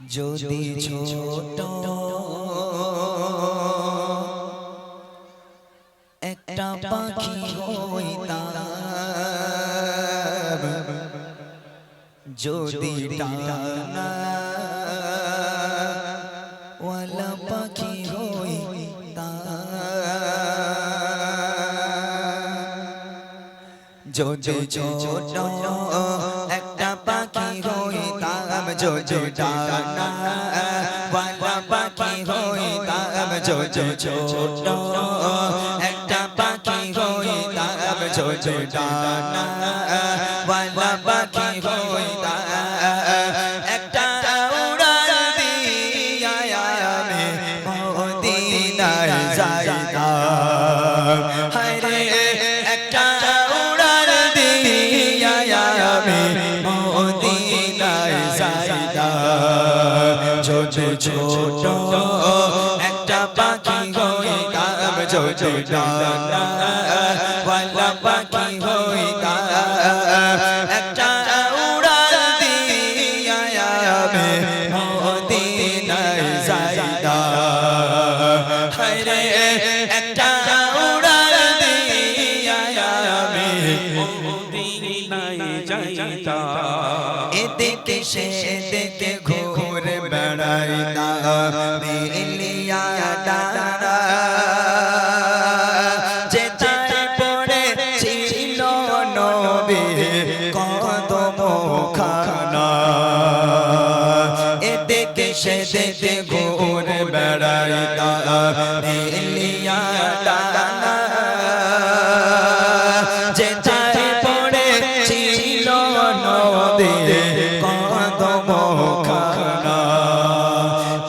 যদি ছোট একটা পাখি হইতাম যদি ডানা ওয়ালা পাখি হইতাম যদি ছোট যদি ডানা ওয়ালা পাখি হইতাম যদি ছোট একটা পাখি হইতাম যাইতাম ছোট একটা পাখি হইতাম ডানা। ওয়ালা পাখি হইতাম একটা উড়াল দিয়া আমি মদিনায় যাইতাম হায় রে, একটা উড়াল দিয়া এদিকে সে দেখে ঘুর তাই পড়ে ছিল নবী খানা এদিকে সে দেখে ঘুর বেড়াইতা।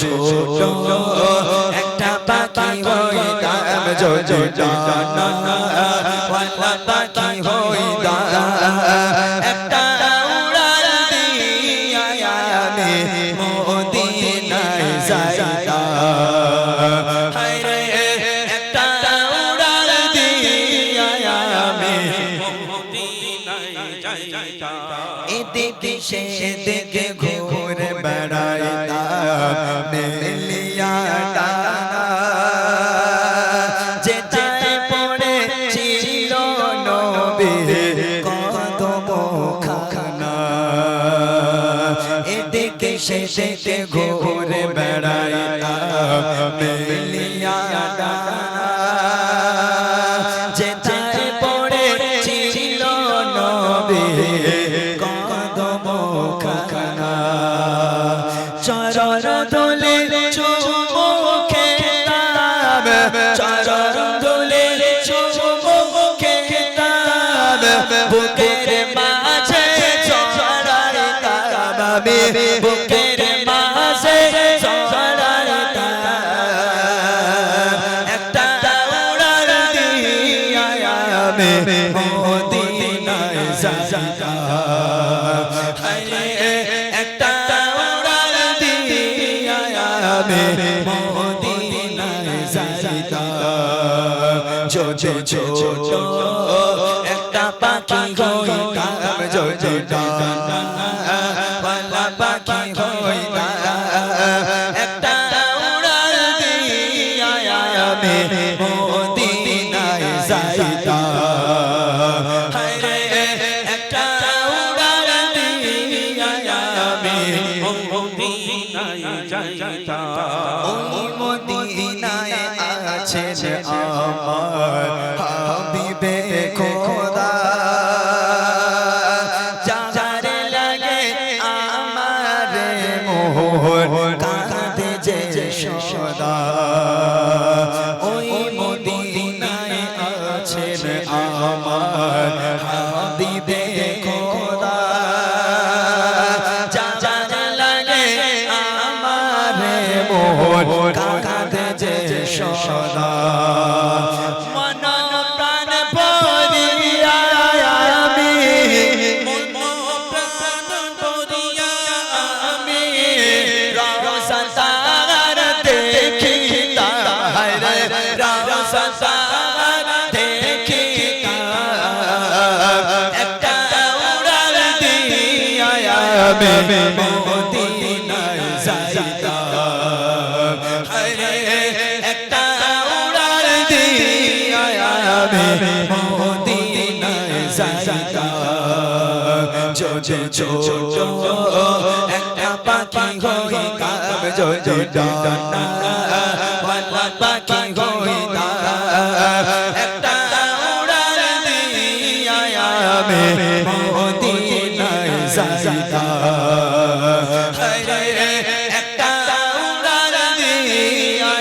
ছোট একটা পাখি হইতাম ছোট পাখি হইতাম একটা উড়াল দিয়া আমি এদিকে সে দিকে ঘুর বেড়াইতাম। মেলিয়া ডানা পড়ে ছিল নবী কদম খানা এদিকে সে দিকে ঘুর বেড়াইতাম। মেলিয়া আমি মদিনায় যাইতাম ছোট ছোট একটা পাখি হইতাম ছোট ওয়ালা পাখি হইতাম, একটা উড়াল দিয়া মদিনায় সদা ওই মদিনায় আছেন আমার হাবিবে খোদা। যার লাগে আমার মোহন কাঁদে যে সদা। আমি মদিনায় যাইতা হরে একটা উড়াল দিয়া আমি জয় জয় জয় ছোট একটা পাখি হই কাব যদি ডানা ওয়ালা একটা উড়াল দিয়া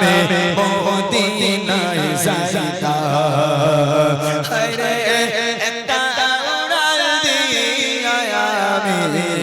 মে মদিনায় যাইতা হরে একটা উড়াল দিয়া মে